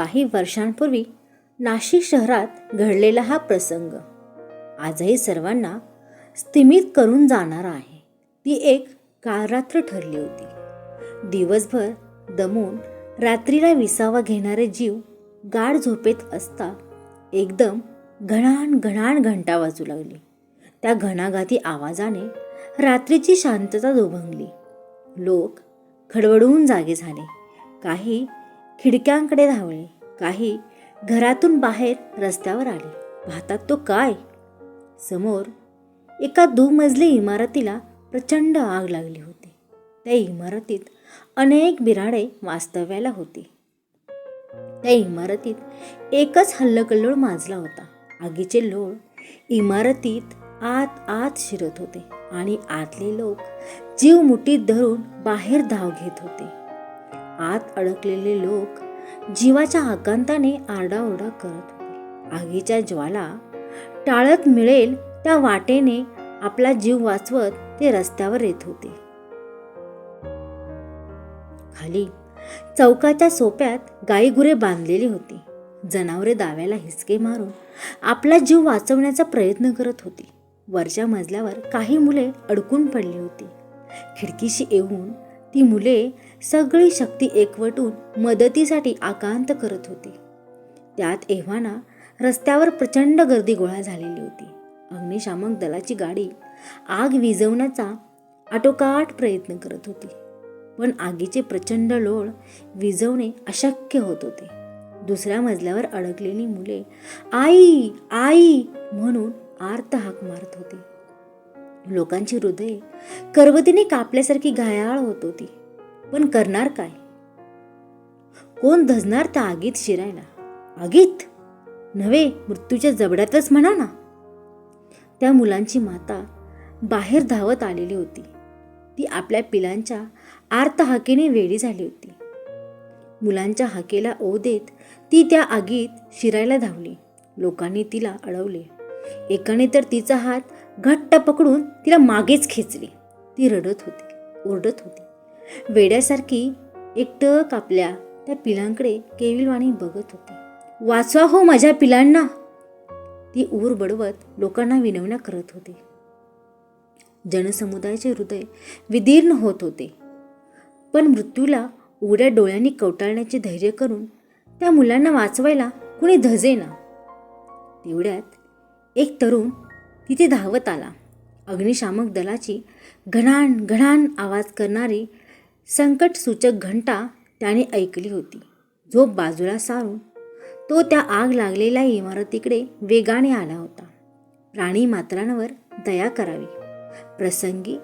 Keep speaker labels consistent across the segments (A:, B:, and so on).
A: काही वर्षांपूर्वी नाशिक शहरात घडलेला हा प्रसंग. आजही सर्वांना स्थिमित करून जाणारा आहे. ती एक काळरात्र ठरली होती. दिवसभर दमून रात्रीला विसावा घेणारे जीव गाढ झोपेत असता एकदम घणाण घणाण घंटा वाजू लागली. त्या घणाघाती आवाजाने रात्रीची शांतता दुभंगली. लोक खडबडून जागे झाले. काही खिडक्यांकडे धावले. काही घरातून बाहेर रस्त्यावर आले. पाहतात तो काय? समोर एका दुमजली इमारतीला प्रचंड आग लागली होती. त्या इमारतीत अनेक बिराडे वास्तव्याला होती. त्या इमारतीत एकच हल्लकल्लोळ माजला होता. आगीचे लोळ इमारतीत आत आत शिरत होते आणि आतले लोक जीव मुठीत धरून बाहेर धाव घेत होते. आत अडकलेले लोक जीवाच्या आकांताने आरडाओरडा करत होते. आगीच्या ज्वाला टाळत मिळेल त्या वाटेने आपला जीव वाचवत ते रस्त्यावर येत होते. खाली चौकाच्या सोप्यात गाईगुरे बांधलेली होती. जनावरे दाव्याला हिसके मारून आपला जीव वाचवण्याचा प्रयत्न करत होती. वरच्या मजल्यावर काही मुले अडकून पडली होती. खिडकीशी येऊन ती मुले सगळी शक्ती एकवटून मदतीसाठी आकांत करत होती. त्यात एव्हाना रस्त्यावर प्रचंड गर्दी गोळा झालेली होती. अग्निशामक दलाची गाडी आग विझवण्याचा आटोकाट प्रयत्न करत होती. पण आगीचे प्रचंड लोळ विझवणे अशक्य होत होते. दुसऱ्या मजल्यावर अडकलेली मुले आई आई! म्हणून आर्त हाक मारत होती. लोकांची हृदय करवतीने कापल्यासारखी घायाळ होत होती. पण करणार काय? कोण धजणार त्या आगीत शिरायला? आगीत? नव्हे मृत्यूच्या जबड्यातच म्हणा ना. त्या मुलांची माता बाहेर धावत आलेली होती. ती आपल्या पिलांच्या आर्त हाकेने वेडी झाली होती. मुलांच्या हाकेला ओ देत ती त्या आगीत शिरायला धावली. लोकांनी तिला अडवले. एकाने तर तिचा हात घट्ट पकडून तिला मागेच खेचले. ती रडत होती ओरडत होती. वेड्यासारखी एकटक आपल्या त्या पिलांकडे केविलवाणी बघत होती. वाचवा हो माझ्या पिलांना. ती ऊर बडवत लोकांना विनवण्या करत होती. जनसमुदायाचे हृदय विदीर्ण होत होते. पण मृत्यूला उघड्या डोळ्यांनी कवटाळण्याचे धैर्य करून त्या मुलांना वाचवायला कुणी धजेना. तेवढ्यात एक तरुण तिथे धावत आला. अग्निशामक दलाची घणाण घणाण आवाज करणारी संकटसूचक घंटा त्याने ऐकली होती. झोप बाजूला सारून तो त्या आग लागलेल्या इमारतीकडे वेगाने आला होता. प्राणी मात्रांवर दया करावी. प्रसंगी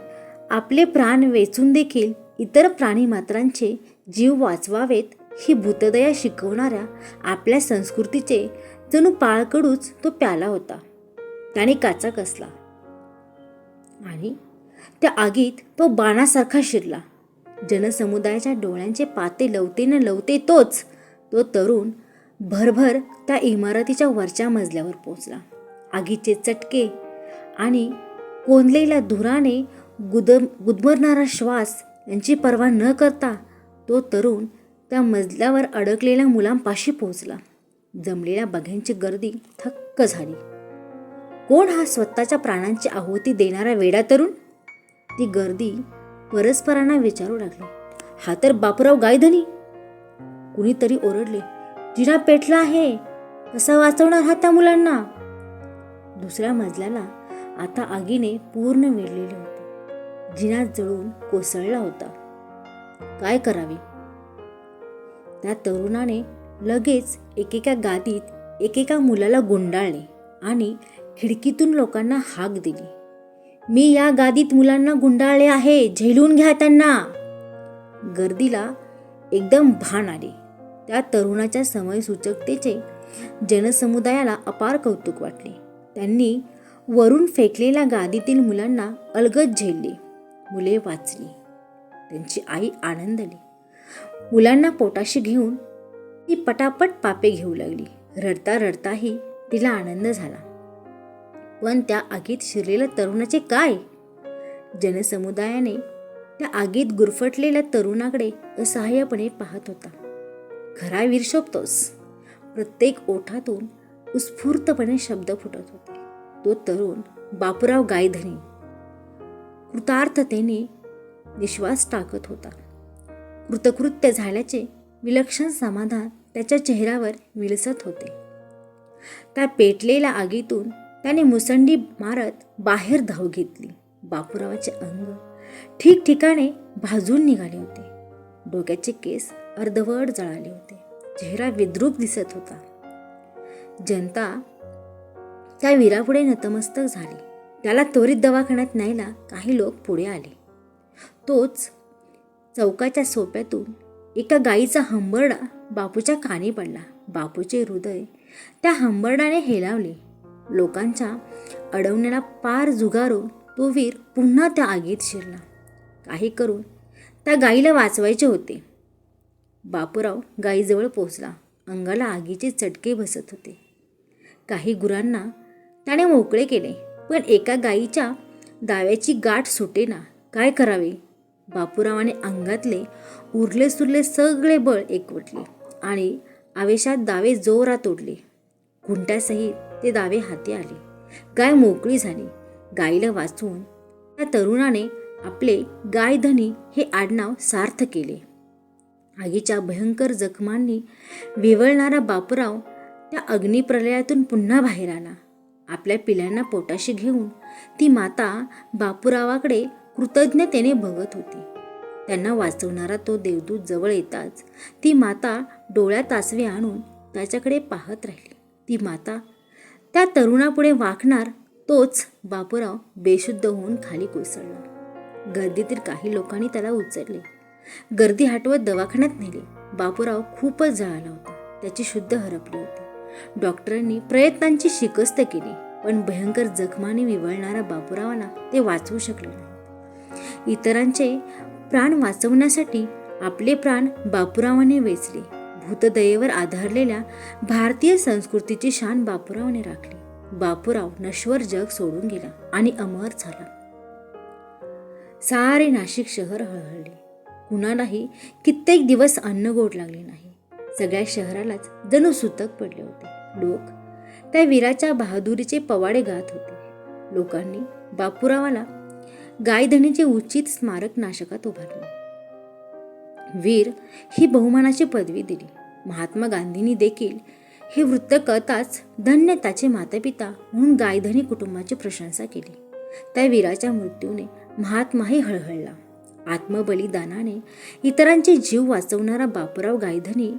A: आपले प्राण वेचून देखील इतर प्राणीमात्रांचे जीव वाचवावेत ही भूतदया शिकवणाऱ्या आपल्या संस्कृतीचे जणू पाळकडूच तो प्याला होता. त्याने काचा कसला आणि त्या आगीत तो बाणासारखा शिरला. जनसमुदायाच्या डोळ्यांचे पाते लवते न लवते तोच. तो तरुण भरभर त्या इमारतीच्या वरच्या मजल्यावर पोचला आगीचे चटके आणि कोंदलेल्या धुराने गुद गुदमरणारा श्वास यांची पर्वा न करता तो तरुण त्या मजल्यावर अडकलेल्या मुलांपाशी पोहोचला. जमलेल्या बघ्यांची गर्दी थक्क झाली. कोण हा स्वतःच्या प्राणांची आहुती देणारा वेडा तरुण? ती गर्दी परस्परांना विचारू लागले. हा तर बापराव गायधनी. कुणीतरी ओरडले जिना पेटला आहे कसा वाचवणार हा त्या मुलांना. दुसऱ्या मजल्याला आता आगीने पूर्ण वेढलेले होते. जिना जळून कोसळला होता. काय करावे? त्या तरुणाने लगेच एकेका गादीत एकेका मुलाला गुंडाळले आणि खिडकीतून लोकांना हाक दिली. मी या गादीत मुलांना गुंडाळले आहे झेलून घ्या त्यांना. गर्दीला एकदम भान आले. त्या तरुणाच्या समयसूचकतेचे जनसमुदायाला अपार कौतुक वाटले. त्यांनी वरून फेकलेल्या गादीतील मुलांना अलगद झेलले. मुले वाचली. त्यांची आई आनंदली. मुलांना पोटाशी घेऊन ती पटापट पापे घेऊ लागली. रडता रडताही तिला आनंद झाला. पण त्या आगीत शिरलेल्या तरुणाचे काय? जनसमुदायाने त्या आगीत गुरफटलेल्या तरुणाकडे असहाय्यपणे पाहत होता. खरा वीर शोभतोस प्रत्येक ओठातून उत्स्फूर्तपणे शब्द फुटत होते. तो तरुण बापूराव गायधनी. कृतार्थतेने विश्वास टाकत होता. कृतकृत्य झाल्याचे विलक्षण समाधान त्याच्या चेहऱ्यावर विलसत होते. त्या पेटलेल्या आगीतून त्याने मुसंडी मारत बाहेर धाव घेतली. बापूरावाचे अंग ठिकठिकाणी भाजून निघाले होते. डोक्याचे केस अर्धवट जळाले होते. चेहरा विद्रूप दिसत होता. जनता त्या वीरापुढे नतमस्तक झाली. त्याला त्वरित दवाखान्यात न्यायला काही लोक पुढे आले. तोच चौकाच्या सोप्यातून एका गाईचा हंबरडा बापूच्या कानी पडला. बापूचे हृदय त्या हंबरडाने हेलावले. लोकांच्या अडवण्याला पार झुगारून तो वीर पुन्हा त्या आगीत शिरला. काही करून त्या गाईला वाचवायचे होते. बापूराव गाईजवळ पोचला अंगाला आगीचे चटके बसत होते. काही गुरांना त्याने मोकळे केले पण एका गाईच्या दाव्याची गाठ सुटेना काय करावे? बापूरावाने अंगातले उरले सुरले सगळे बळ एकवटले आणि आवेशात दावे जोरात ओढले. घुंट्यासहित ते दावे हाती आले. गाय मोकळी झाली. गायीला वाचवून त्या तरुणाने आपले गायधनी हे आडनाव सार्थ केले. आगीच्या भयंकर जखमांनी विवळणारा बापूराव त्या अग्निप्रलयातून पुन्हा बाहेर आला. आपल्या पिल्यांना पोटाशी घेऊन ती माता बापूरावाकडे कृतज्ञतेने बघत होती. त्यांना वाचवणारा तो देवदूत जवळ येताच ती माता डोळ्यात आसवे आणून त्याच्याकडे पाहत राहिली. ती माता त्या तरुणापुढे वाकणार तोच बापूराव बेशुद्ध होऊन खाली कोसळला. गर्दीतील काही लोकांनी त्याला उचलले. गर्दी हटवत दवाखान्यात नेले. बापूराव खूपच जळाला होता. त्याची शुद्ध हरपली होती. डॉक्टरांनी प्रयत्नांची शिकस्त केली पण भयंकर जखमाने विवळणाऱ्या बापुरावांना ते वाचवू शकले नाही. इतरांचे प्राण वाचवण्यासाठी आपले प्राण बापूरावाने वेचले. भूतदयेवर आधारलेल्या भारतीय संस्कृतीची शान बापूरावने राखली. बापूराव नश्वर जग सोडून गेला आणि अमर झाला. सारे नाशिक शहर हळहळले. कुणालाही कित्येक दिवस अन्न गोड लागले नाही. सगळ्या शहरालाच जणू सुतक पडले होते. लोक त्या वीराच्या बहादुरीचे पवाडे गात होते. लोकांनी बापूरावाला गायधणीचे उचित स्मारक नाशकात उभारले. वीर ही बहुमानाची पदवी दिली. महात्मा गांधींनी देखील हे वृत्त कळताच धन्य त्याचे मातापिता म्हणून गायधनी कुटुंबाची प्रशंसा केली. त्या वीराच्या मृत्यूने महात्माही हळहळला. आत्मबलिदानाने इतरांचे जीव वाचवणारा बापूराव गायधनी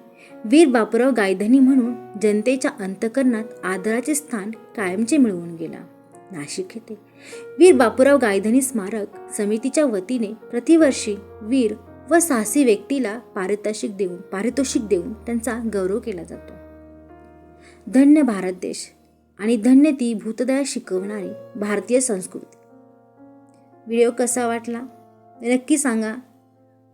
A: वीर बापूराव गायधनी म्हणून जनतेच्या अंतकरणात आदराचे स्थान कायमचे मिळवून गेला. नाशिक येथे वीर बापूराव गायधनी स्मारक समितीच्या वतीने प्रतिवर्षी वीर व साहसी व्यक्तीला पारितोषिक देऊन पारितोषिक देऊन त्यांचा गौरव केला जातो. धन्य भारत देश आणि धन्य ती भूतदया शिकवणारी भारतीय संस्कृती. व्हिडिओ कसा वाटला? नक्की सांगा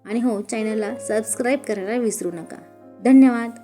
A: आणि हो चॅनलला सबस्क्राईब करायला विसरू नका. धन्यवाद.